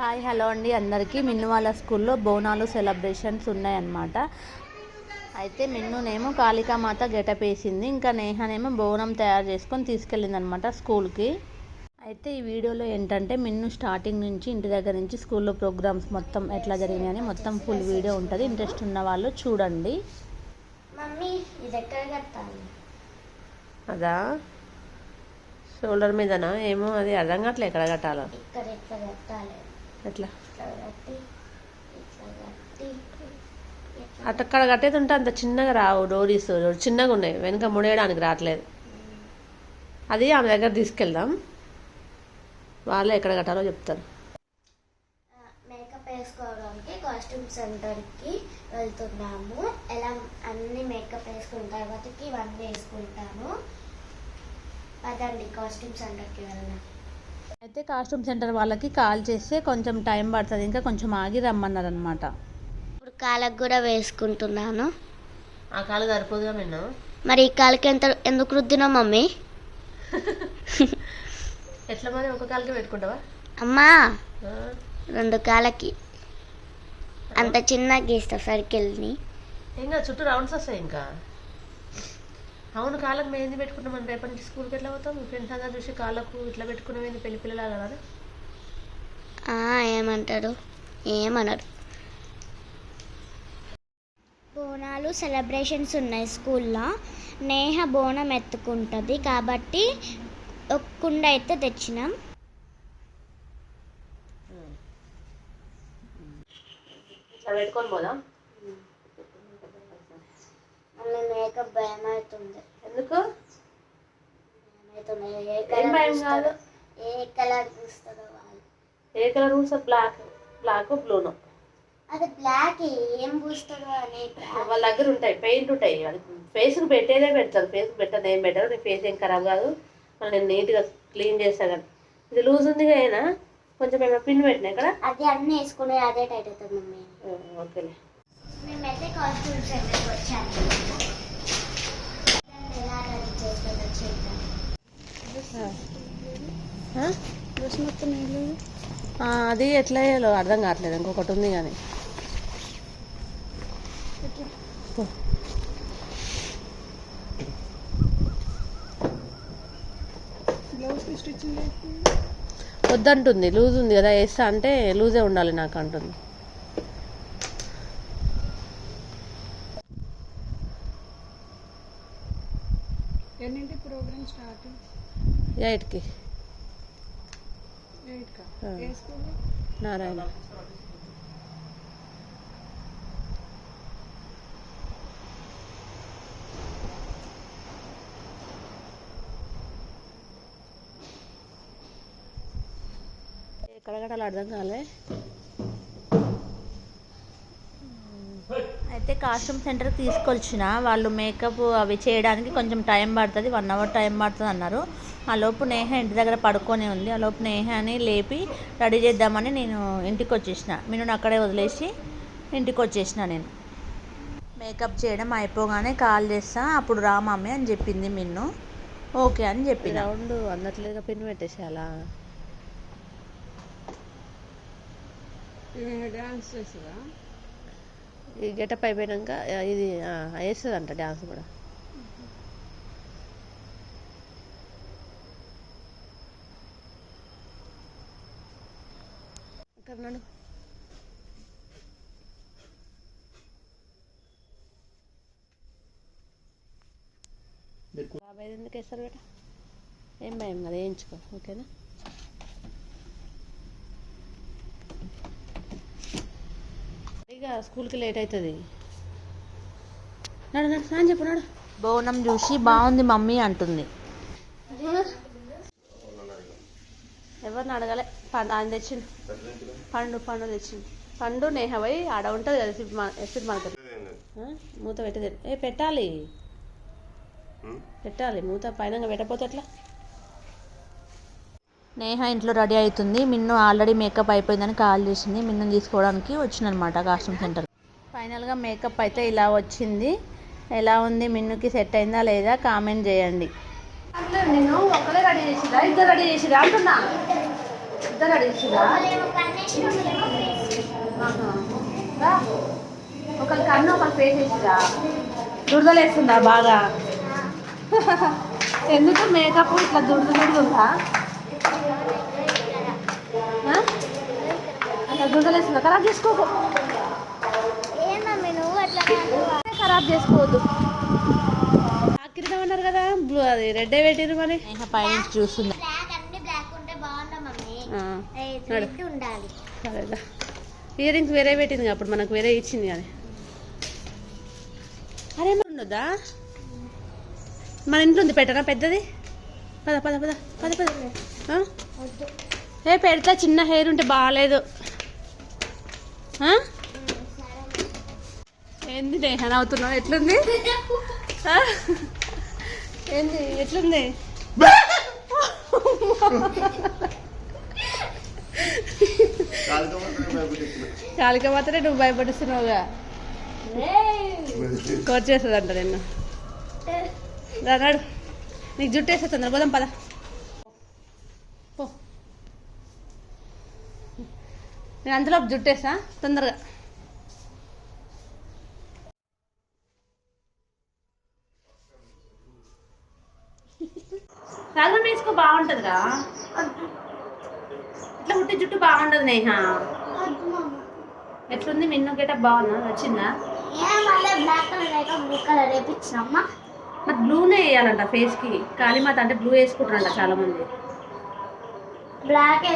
Hi hello అండి. అందరికీ మిన్ను వాళ్ళ స్కూల్లో బోనాలు సెలబ్రేషన్స్ ఉన్నాయన్నమాట. అయితే మిన్నునేమో కాళికామాత గెటప్ వేసింది. ఇంకా నేహనేమో బోనం తయారు చేసుకొని తీసుకెళ్ళింది అనమాట స్కూల్కి. అయితే ఈ వీడియోలో ఏంటంటే మిన్ను స్టార్టింగ్ నుంచి ఇంటి దగ్గర నుంచి స్కూల్లో ప్రోగ్రామ్స్ మొత్తం ఎట్లా జరిగినాయని మొత్తం ఫుల్ వీడియో ఉంటుంది. ఇంట్రెస్ట్ ఉన్న వాళ్ళు చూడండి. మమ్మీ ఇది ఎక్కడ కట్టాలి అదా? షోల్డర్ మీదనా? ఏమో అది అర్థం కావట్లే ఎక్కడ కట్టాలో. ఇక్కడ కట్టాలి? ఎట్లా? అక్కడ కట్టేది ఉంటే అంత చిన్నగా రావు డోరీస్ చిన్నగా ఉన్నాయి. వెనక ముడేయడానికి రావట్లేదు. అది ఆమె దగ్గర తీసుకెళ్దాం. వాళ్ళే ఎక్కడ కట్టాలో చెప్తారు. మేకప్ వేసుకోవడానికి కాస్ట్యూమ్ సెంటర్కి వెళ్తున్నాము. ఎలా అన్ని మేకప్ వేసుకున్న తర్వాతకి ఇవన్నీ వేసుకుంటాము. పదండి కాస్ట్యూమ్ సెంటర్కి వెళ్దాం అయితే కాస్ట్యూమ్ సెంటర్ వాళ్ళకి కాల్ చేస్తే కొంచెం టైం పడుతుంది ఇంకా కొంచెం ఆగి రమ్మన్నారు అనమాట ఇప్పుడు కాళ్ళకు కూడా వేసుకుంటున్నాను. ఆ కాలు సరిపోదుగా నిన్ను? మరి ఈ కాళ్ళకి ఎంత ఎందుకు రుద్దినావు మమ్మీ? ఎట్లా మరి? ఒక కాలుకి పెట్టుకుంటావా? అమ్మా రెండు కాళ్ళకి. అంత చిన్నగా గీస్తా సర్కిల్ని. ఇంకా చుట్టూ రౌండ్స్ వస్తాయి ఇంకా. అవును కాళ్ళకు మెహందీ పెట్టుకుంటాం రేపటి నుంచి స్కూల్కి ఎట్లా పోతాం? మీ ఫ్రెండ్స్ అందరూ చూసి కాళ్ళకు ఇట్లా పెట్టుకునేది పెళ్ళి పిల్లలాగా కదా ఆ, ఏమంటారు ఏమనరు బోనాలు సెలబ్రేషన్స్ ఉన్నాయి స్కూల్లో. నేహ బోనం ఎత్తుకుంటుంది కాబట్టి ఒక కుండ అయితే తెచ్చినాం. ఇట్లా పెట్టుకొని పోదాం. మళ్ళీ మేకప్ భయం అవుతుంది. ఎందుకు? ఏ భయం కాదు. ఏ కలర్ చూస్తుందో వాళ్ళు. ఏ కలర్ పూస బ్లాక్ బ్లాక్ బ్లూను అది బ్లాక్. ఏం పూస్తుందో అని వాళ్ళ దగ్గర ఉంటాయి పెయింట్ ఉంటాయి. అది ఫేస్కి పెట్టేదే పెడతారు. ఫేస్కి పెట్టదు ఏం పెట్టరు. నీ ఫేస్ ఏం ఖరాబ్ కాదు. మళ్ళీ నేను నీట్గా క్లీన్ చేస్తాను కానీ. ఇది లూజ్ ఉంది అయినా కొంచెం ఏమైనా పిన్ పెట్టినా ఇక్కడ? అది అన్నీ వేసుకునే అదే టైట్ అవుతుంది మమ్మీ. ఓకేలే. మేమైతే కాస్ట్యూమ్ సెంటర్కి వచ్చాము ఎలా రెడీ చేస్తుందో చూద్దాం అది ఎట్లా వేయాలో అర్థం కావట్లేదు ఇంకొకటి ఉంది కానీ. వద్దంటుంది లూజ్ ఉంది కదా వేస్తా అంటే లూజే ఉండాలి నాకు అంటుంది ఎన్నింటి ప్రోగ్రామ్ స్టార్ట్ ఎయిట్కి. ఏ స్కూల్? నారాయణ. కట్టాలో అర్థం కాలే? అయితే కాస్ట్యూమ్ సెంటర్కి తీసుకొచ్చిన. వాళ్ళు మేకప్ అవి చేయడానికి కొంచెం టైం పడుతుంది. వన్ అవర్ టైం పడుతుంది అన్నారు ఆ లోపు నేహ ఇంటి దగ్గర పడుకొని ఉంది. ఆ లోపు నేహాని లేపి రెడీ చేద్దామని నేను ఇంటికి వచ్చేసిన నేను అక్కడే వదిలేసి ఇంటికి వచ్చేసిన నేను. మేకప్ చేయడం అయిపోగానే కాల్ చేస్తా అప్పుడు రా మమ్మీ అని చెప్పింది మిన్ను. ఓకే అని చెప్పిన. రౌండ్ అందట్లేదుగా పిన్ పెట్టేసేయాలా? డాన్స్ చేస్తుందా? ఈ గెటప్ అయిపోయాక ఇది వేస్తుంది అంట డ్యాన్స్ కూడా. నడు. బాబాయ్ ఎందుకు వేస్తారు బేట? ఏం భయం కదా వేయించుకో ఓకేనా? ఇక స్కూల్కి లేట్ అవుతుంది నడు నడు స్నానం చెప్పు నడు. బోనం చూసి బాగుంది మమ్మీ అంటుంది. ఎవరిని అడగలే? ఆయన తెచ్చిండు. పండు పండు తెచ్చిండు పండు నేహ పోయి ఆడ ఉంటుంది కదా సిట్ మార్కెట్? మూత పెట్టేది. ఏ పెట్టాలి. పెట్టాలి. మూత పైన పెట్టకపోతే ఎట్లా? నేహ ఇంట్లో రెడీ అవుతుంది. మిన్ను ఆల్రెడీ మేకప్ అయిపోయిందని కాల్ చేసింది. మిన్ను తీసుకోవడానికి వచ్చిందనమాట కాస్ట్యూమ్ సెంటర్. ఫైనల్గా మేకప్ అయితే ఇలా వచ్చింది. ఎలా ఉంది? మిన్నుకి సెట్ అయిందా లేదా? కామెంట్ చేయండి. నేను ఒక్కలే రెడీ చేసిరా ఇద్దరు రెడీ చేసిరా అంటున్నా. ఇద్దరు రెడీ చేసిరా ఒకరి కన్ను ఒకరి ఫేస్ వేసిరా దురదలేస్తుందా బాగా? ఎందుకు మేకప్ ఇట్లా దురద దురదుందా అట్లా దురదలేస్తుందా? ఖరాబ్ చేసుకోకు. ఖరాబ్ చేసుకోవద్దు. ఆకిరిదామన్నారు కదా బ్లూ అది రెడ్ పెట్టిరు మరి. నేహ పైనుంచి చూస్తుంది బ్లాక్ అన్ని బ్లాక్ ఉంటే బాగుందా ఇయర్ రింగ్స్ వేరే పెట్టింది అప్పుడు మనకు వేరే ఇచ్చింది కానీ. అరే మరి ఉండొద్దా మన ఇంట్లో ఉంది పెట్టరా? పెద్దది? పద పద పద పద పద? ఏ పెడతా చిన్న హెయిర్ ఉంటే బాగాలేదు. ఆ? ఏంది నేహన్ అవుతున్నావు? ఎట్లుంది? ఏంది? ఎట్లుంది? కాలిక మాత్రమే నువ్వు భయపడిస్తున్నావుగా. కొచ్చేస్తుందంట నిన్ను. రాడు. నీకు జుట్టు వేసేస్తుంది తొందర పోదాం. పద నేను అంతలో జుట్టేసా తొందరగా. రాగం వేసుకో బాగుంటుందిగా. ఇట్లా పుట్టి జుట్టు బాగుంటుంది నేహ. ఎట్లుంది మిన్ను గెటప్ బాగుందా? నచ్చిందా? మరి బ్లూనే వేయాలంట ఫేస్కి కాళీమాత అంటే బ్లూ వేసుకుంటారంట చాలా మంది బ్లాక్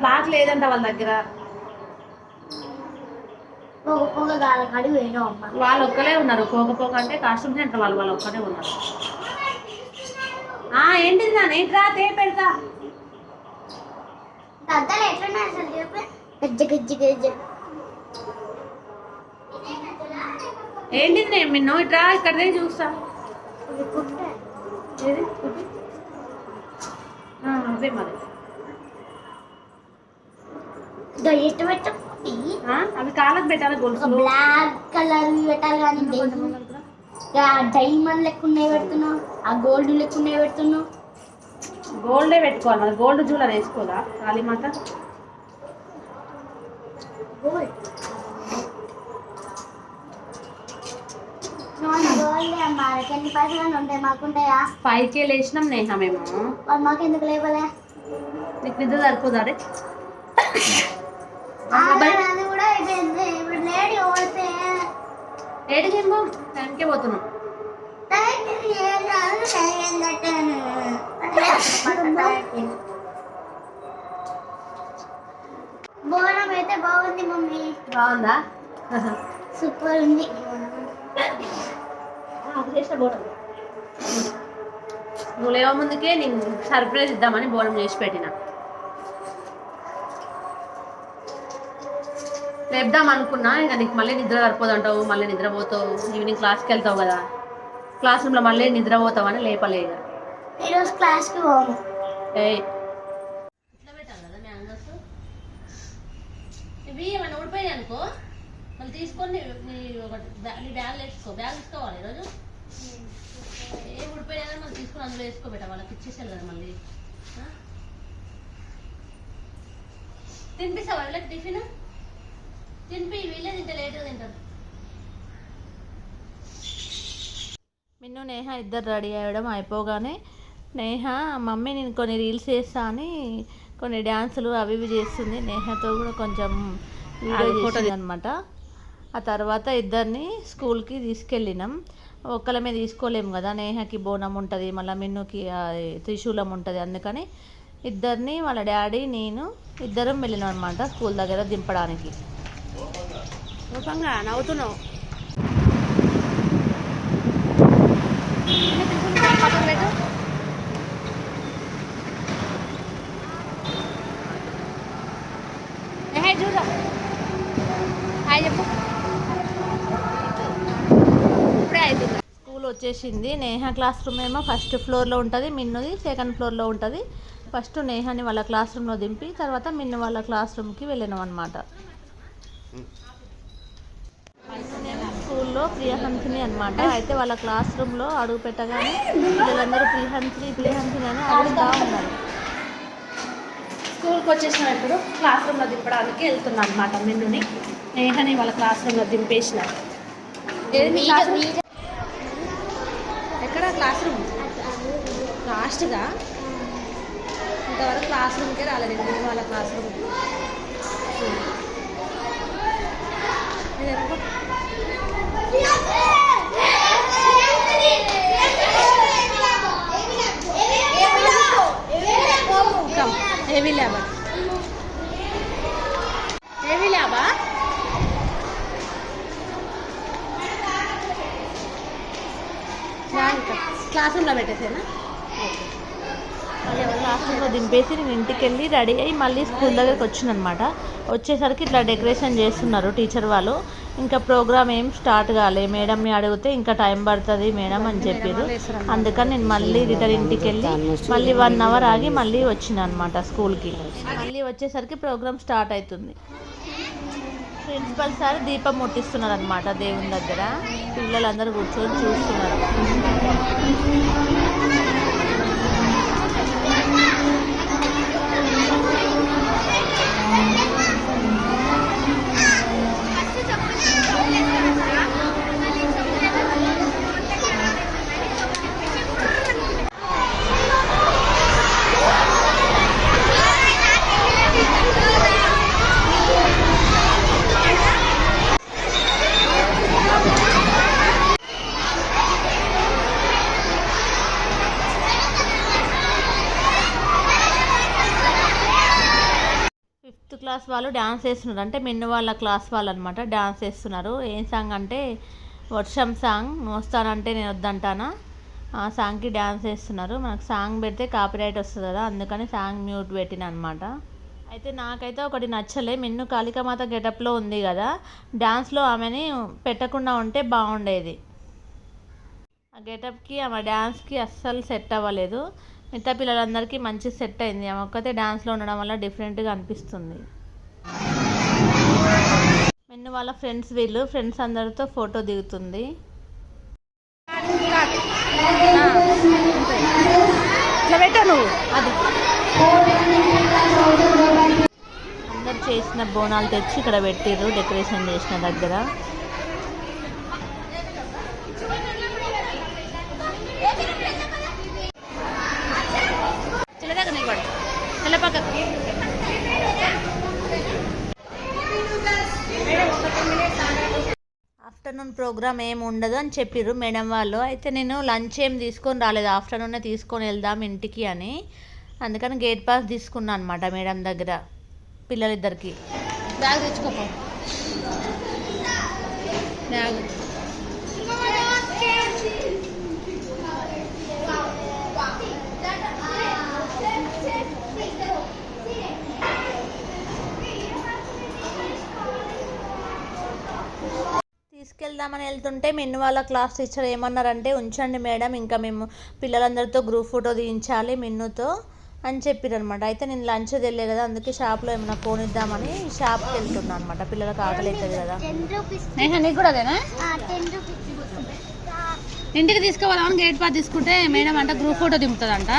బ్లాక్ లేదంట వాళ్ళ దగ్గర. వాళ్ళు ఒక్కలే ఉన్నారు. పోక పోక అంటే కాస్ట్యూమ్ సెంటర్ వాళ్ళు వాళ్ళు ఒక్కనే ఉన్నారు. ఆ ఏంటిది నా నేట్రా తే పెడతా దద్దలు ఎట్లున్నాయి అసలు గజ్జ గజ్జ గజ్జ. ఏంటిది నేను మిన్ను? ఇట్రా ఇక్కడనే చూస్తా. అవే మరి. అవి కాళ్ళకి పెట్టాలి ఒక గొలుసులు బ్లాక్ కలర్ పెట్టాలి కానీ డైమండ్ లెక్క ఉన్నాయి పెడుతున్నావు ఆ గోల్డ్ లెక్క ఉన్నాయి పెడుతున్నావు. గోల్డే పెట్టుకోవాలి. మరి గోల్డ్ జ్యువెలర్ వేసుకోదా కాళీమాత? కే లేచినాం నేహ మేము. మాకు ఎందుకు లేవలే? నీకు నిద్ర సరిపోదా రే? అది కూడా అయిపోయింది. ఇప్పుడు లేడీ ఓడితే ఏడికి ఏమో టైంకే పోతున్నాం. బోనం అయితే బాగుంది మమ్మీ. బాగుందా? సూపర్ ఉంది. నువ్వు లేవ ముందుకే నేను సర్ప్రైజ్ ఇద్దామని బోనం చేసి పెట్టిన. లేపుదాం అనుకున్నా ఇక నీకు మళ్ళీ నిద్ర సరిపోదు అంటావు మళ్ళీ నిద్రపోతావు ఈవినింగ్ క్లాస్కి వెళ్తావు కదా. క్లాస్ రూమ్లో మళ్ళీ లేపలే ఈరోజు క్లాస్కి ఇట్లా పెట్టాలి కదా ఇవి ఏమైనా అనుకో మళ్ళీ తీసుకొని నీ ఒకటి నీ బ్యాగ్ వేసుకో బ్యాగ్ తీసుకోవాలి ఈరోజు? ఏ ఊడిపోయినా కానీ మళ్ళీ తీసుకొని అందులో వేసుకోబెట్ట వాళ్ళకి ఇచ్చేసారు కదా మళ్ళీ? తినిపిస్తావా? వీళ్ళకి టిఫిన్? తినిపి వీళ్ళే తింటే లేట్గా తింటారు. మిన్ను నేహ ఇద్దరు రెడీ అవ్వడం అయిపోగానే నేహ మమ్మీ నేను కొన్ని రీల్స్ చేస్తా అని కొన్ని డ్యాన్సులు అవి ఇవి చేస్తుంది. నేహతో కూడా కొంచెం వీడియో చేసింది అనమాట ఆ తర్వాత ఇద్దరిని స్కూల్కి తీసుకెళ్ళినాం. ఒక్కలమే తీసుకోలేము కదా నేహకి బోనం ఉంటుంది మళ్ళీ మిన్నుకి త్రిశూలం ఉంటుంది అందుకని ఇద్దరిని వాళ్ళ డాడీ నేను ఇద్దరం వెళ్ళినాం అనమాట స్కూల్ దగ్గర దింపడానికి. రూపంగా నవ్వుతున్నావు పక్కన పెట్టు హాయ్ చూడు హాయ్ చెప్పు ఇప్పుడే అవుతుంది స్కూల్ వచ్చేసింది. నేహ క్లాస్ రూమ్ ఏమో ఫస్ట్ ఫ్లోర్లో ఉంటుంది మిన్నుది సెకండ్ ఫ్లోర్లో ఉంటుంది. ఫస్ట్ నేహాని వాళ్ళ క్లాస్ రూమ్లో దింపి తర్వాత మిన్ను వాళ్ళ క్లాస్ రూమ్కి వెళ్ళినాం అనమాట స్కూల్లో ప్రియహంసిని అనమాట అయితే వాళ్ళ క్లాస్ రూమ్లో అడుగు పెట్టగానే పిల్లలందరూ ప్రియహంసిని ప్రియహంసిని అని అడుగుతూ ఉన్నారు. స్కూల్కి వచ్చేసిన ఇప్పుడు క్లాస్ రూమ్లో దింపడానికి వెళ్తున్నాను అనమాట నిన్నుని నేహని వాళ్ళ క్లాస్ రూమ్లో దింపేసిన. Class room? ఎక్కడ క్లాస్ రూమ్? లాస్ట్గా ఇంతవరకు క్లాస్ రూమ్కే రాలేదు వాళ్ళ క్లాస్ రూమ్? కమ్ హెవీ ల్యాబా హెవీ ల్యాబా క్లాస్ రూమ్లో పెట్టేసేనా? క్లాస్ రూమ్లో దింపేసి నేను ఇంటికి వెళ్ళి రెడీ అయ్యి మళ్ళీ స్కూల్ దగ్గరికి వచ్చిందనమాట వచ్చేసరికి ఇట్లా డెకరేషన్ చేస్తున్నారు టీచర్ వాళ్ళు ఇంకా ప్రోగ్రామ్ ఏం స్టార్ట్ కాలే. మేడంని అడిగితే ఇంకా టైం పడుతుంది మేడం అని చెప్పారు అందుకని నేను మళ్ళీ రిటర్న్ ఇంటికి వెళ్ళి మళ్ళీ వన్ అవర్ ఆగి మళ్ళీ వచ్చిన అనమాట స్కూల్కి మళ్ళీ వచ్చేసరికి ప్రోగ్రామ్ స్టార్ట్ అవుతుంది ప్రిన్సిపల్ సార్ దీపం ముట్టిస్తున్నారు అనమాట దేవుని దగ్గర. పిల్లలందరూ కూర్చొని చూస్తున్నారు ఫిఫ్త్ క్లాస్ వాళ్ళు డ్యాన్స్ వేస్తున్నారు. అంటే మిన్ను వాళ్ళ క్లాస్ వాళ్ళు అనమాట డ్యాన్స్ వేస్తున్నారు. ఏం సాంగ్ అంటే వర్షం సాంగ్ మోస్తానంటే నేను వద్దంటానా? ఆ సాంగ్కి డ్యాన్స్ వేస్తున్నారు. మనకు సాంగ్ పెడితే కాపీరైట్ వస్తుంది కదా అందుకని సాంగ్ మ్యూట్ పెట్టిన అనమాట అయితే నాకైతే ఒకటి నచ్చలే. మిన్ను కాళికామాత గెటప్లో ఉంది కదా డ్యాన్స్లో ఆమెని పెట్టకుండా ఉంటే బాగుండేది. ఆ గెటప్కి ఆమె డ్యాన్స్కి అస్సలు సెట్ అవ్వలేదు. మిగతా పిల్లలందరికీ మంచి సెట్ అయింది. ఆమె ఒక్కతే డ్యాన్స్లో ఉండడం వల్ల డిఫరెంట్గా అనిపిస్తుంది. మెన్ను వాళ్ళ ఫ్రెండ్స్ వీళ్ళు ఫ్రెండ్స్ అందరితో ఫోటో దిగుతుంది. అందరు చేసిన బోనాలు తెచ్చి ఇక్కడ పెట్టిర్రు డెకరేషన్ చేసిన దగ్గర. చిల్లదాకా ఆఫ్టర్నూన్ ప్రోగ్రామ్ ఏం ఉండదు అని చెప్పిర్రు మేడం వాళ్ళు. అయితే నేను లంచ్ ఏం తీసుకొని రాలేదు. ఆఫ్టర్నూనే తీసుకొని వెళ్దాం ఇంటికి అని. అందుకని గేట్ పాస్ తీసుకున్నాను అనమాట మేడం దగ్గర పిల్లలిద్దరికి. బ్యాగ్ తెచ్చుకోపో. బ్యాగ్. తీసుకెళ్దామని వెళ్తుంటే మెన్ను వాళ్ళ క్లాస్ టీచర్ ఏమన్నారంటే ఉంచండి మేడం ఇంకా మేము పిల్లలందరితో గ్రూప్ ఫోటో తీయించాలి మెన్నుతో అని చెప్పారనమాట అయితే నేను లంచ్ తెలియదు కదా అందుకే షాప్లో ఏమైనా కొనిద్దామని షాప్కి వెళ్తున్నాను అనమాట పిల్లలకు ఆకలి అవుతుంది కదా. నీకు కూడా అదేనా? ఇంటికి తీసుకోవాలని గేట్ పాస్ తీసుకుంటే మేడం అంట గ్రూప్ ఫోటో దింపుతుందంట.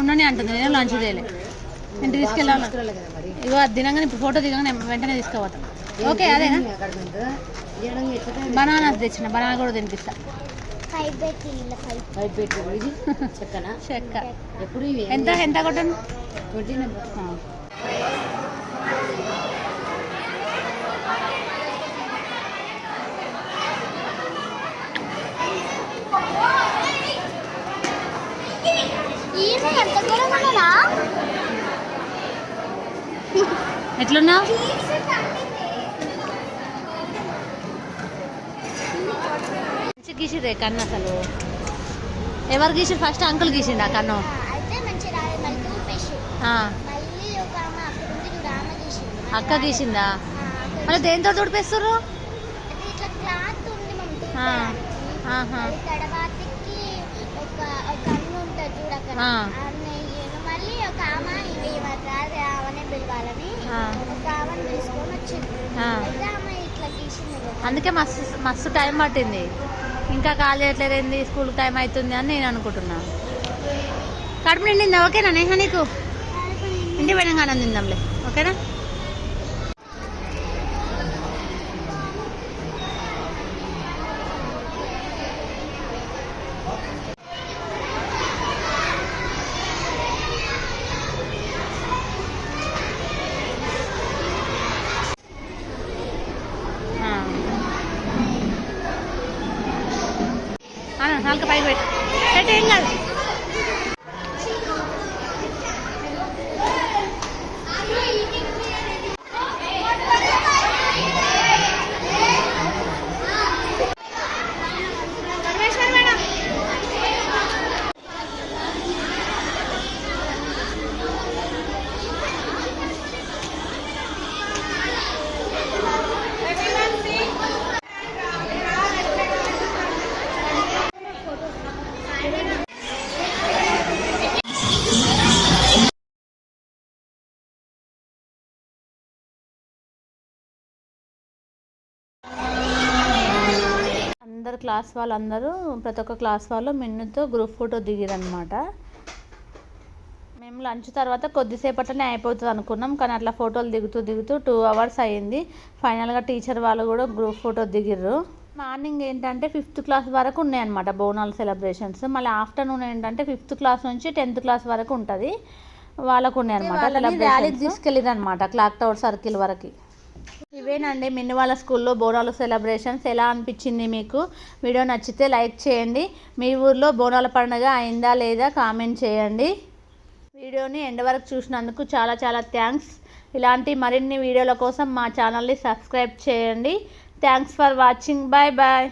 ఉండని అంటుంది నేను లంచ్ చేయలే ఇంటికి తీసుకెళ్ళాలి. దినంగానే ఇప్పుడు ఫోటో దిగంగానే వెంటనే తీసుకోపోతాం. ఓకే అదేనా? బనానా తెచ్చిన బనానా కూడా తినిపిస్తా. చెక్క. ఎంత ఎంత కొట్టను? ఎట్లున్నావు మంచి గీసిరే కన్ను అసలు. ఎవరు గీసి ఫస్ట్ అంకుల్ గీసిండు ఆ కన్ను అయితే మంచి రాలేదు మళ్ళీ చూపేసి ఆ, మళ్ళీ ఒక ఆమె అక్కడ ఉంది చూడు ఆమె తీసింది అక్క గీసిందా? మళ్ళీ దేంతో తుడిపేస్తారు అది ఇట్లా క్లాత్ ఉంది మమ్మీ ఆ, ఆహా. అది తర్వాతకి ఒక ఒక అన్ను ఉంటుంది చూడు అక్కడ. ఆ. ఆమె ఈయన మళ్ళీ ఒక ఆమె ఇది రాదు ఆమెనే పిలవాలని ఆ. ఒక ఆమెను తీసుకొని వచ్చింది. ఆ. అయితే ఆమె ఇట్లా గీసింది. అందుకే మస్తు మస్తు టైం పట్టింది. ఇంకా కాల్ చేయట్లేదేంది స్కూల్ టైం అవుతుంది అని నేను అనుకుంటున్నాను కడుపు నిండిందా? ఓకేనా నేహా నీకు? అనుకుని ఇంటి పోయినాక ఓకేనా? నాలుగు పైకి పెట్టు పెట్టు ఏం కాదు అందరు క్లాస్ వాళ్ళందరూ ప్రతి ఒక్క క్లాస్ వాళ్ళు మిన్నుతో గ్రూప్ ఫోటో దిగిరనమాట మేము లంచ్ తర్వాత కొద్దిసేపట్లోనే అయిపోతుంది అనుకున్నాం కానీ అట్లా ఫోటోలు దిగుతూ దిగుతూ టూ అవర్స్ అయ్యింది. ఫైనల్గా టీచర్ వాళ్ళు కూడా గ్రూప్ ఫోటో దిగిర్రు. మార్నింగ్ ఏంటంటే ఫిఫ్త్ క్లాస్ వరకు ఉన్నాయన్నమాట బోనాల్ సెలబ్రేషన్స్. మళ్ళీ ఆఫ్టర్నూన్ ఏంటంటే ఫిఫ్త్ క్లాస్ నుంచి టెన్త్ క్లాస్ వరకు ఉంటుంది. వాళ్ళకు ఉన్నాయి అనమాట ర్యాలీకి తీసుకెళ్ళింది అనమాట క్లాక్ టవర్ సర్కిల్ వరకు. ఇవేనండి మిన్ని వాళ్ళ స్కూల్లో బోనాలు సెలబ్రేషన్స్ ఎలా అనిపించింది మీకు? వీడియో నచ్చితే లైక్ చేయండి. మీ ఊర్లో బోనాల పండుగ అయిందా లేదా కామెంట్ చేయండి. వీడియోని ఎండ్ వరకు చూసినందుకు చాలా చాలా థ్యాంక్స్. ఇలాంటి మరిన్ని వీడియోల కోసం మా ఛానల్ని సబ్స్క్రైబ్ చేయండి. Thanks for watching. Bye bye.